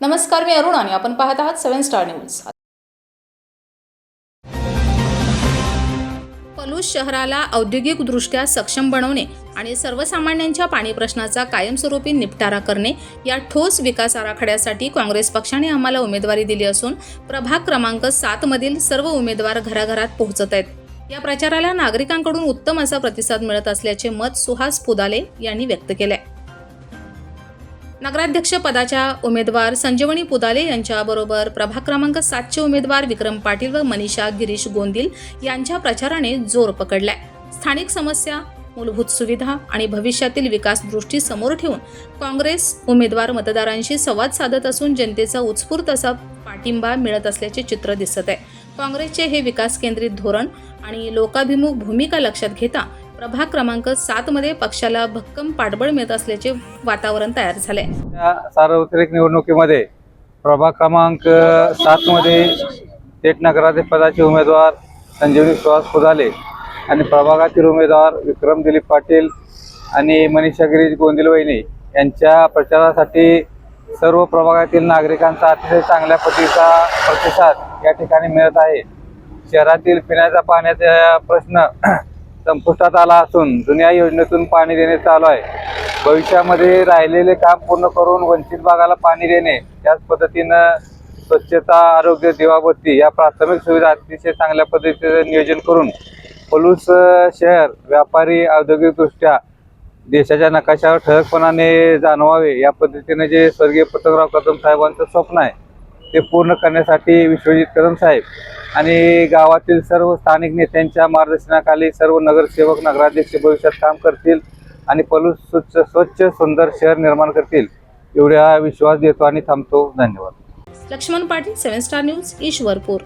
नमस्कार मी अरुण आणि आपण पाहत आहात सेव्हन स्टार न्यूज. पलूस शहराला औद्योगिकदृष्ट्या सक्षम बनवणे आणि सर्वसामान्यांच्या पाणी प्रश्नाचा कायमस्वरूपी निपटारा करणे या ठोस विकास आराखड्यासाठी काँग्रेस पक्षाने आम्हाला उमेदवारी दिली असून प्रभाग क्रमांक सातमधील सर्व उमेदवार घराघरात पोहोचत आहेत. या प्रचाराला नागरिकांकडून उत्तम असा प्रतिसाद मिळत असल्याचे मत सुहास पुदाले यांनी व्यक्त केले आहे नगराध्यक्षपदाच्या उमेदवार संजीवनी पुदाले यांच्याबरोबर प्रभाग क्रमांक सातचे उमेदवार विक्रम पाटील व मनीषा गिरीश गोंदिल यांच्या प्रचाराने जोर पकडलाय. स्थानिक समस्या मूलभूत सुविधा आणि भविष्यातील विकास दृष्टी समोर ठेवून काँग्रेस उमेदवार मतदारांशी संवाद साधत असून जनतेचा उत्स्फूर्त असा पाठिंबा मिळत असल्याचे चित्र दिसत आहे. काँग्रेसचे हे विकास केंद्रित धोरण आणि लोकाभिमुख भूमिका लक्षात घेता प्रभाग क्रमांक सातमध्ये पक्षाला भक्कम पाठबळ मिळत असल्याचे वातावरण तयार झाले या सार्वत्रिक निवडणुकीमध्ये प्रभाग क्रमांक सातमध्ये थेट नगराध्यक्ष पदाचे उमेदवार संजीवनी सुहास फुदाले आणि प्रभागातील उमेदवार विक्रम दिलीप पाटील आणि मनीषा गिरीश गोंदिल वहिनी यांच्या प्रचारासाठी सर्व प्रभागातील नागरिकांचा अतिशय चांगल्या पद्धतीचा प्रतिसाद या ठिकाणी मिळत आहे. शहरातील पिण्याचा पाण्याचा प्रश्न संपुष्टात आला असून जुन्या योजनेतून पाणी देणे चालू आहे. भविष्यामध्ये राहिलेले काम पूर्ण करून वंचित भागाला पाणी देणे त्याच पद्धतीनं स्वच्छता आरोग्य दिवाबत्ती या प्राथमिक सुविधा अतिशय चांगल्या पद्धतीचं नियोजन करून पलूस शहर व्यापारी औद्योगिकदृष्ट्या देशाच्या नकाशावर ठळकपणाने जाणवावे या पद्धतीने जे स्वर्गीय पतंगराव कदम साहेबांचं स्वप्न आहे. ते पूर्ण करण्यासाठी विश्वजित कदम साहेब आणि गावातील सर्व स्थानिक नेत्यांच्या मार्गदर्शनाखाली सर्व नगरसेवक नगराध्यक्ष भविष्यात काम करतील आणि पलूस स्वच्छ स्वच्छ सुंदर शहर निर्माण करतील. एवढा विश्वास देतो आणि थांबतो. धन्यवाद. Laxman Patil seven star news Ishwarpur.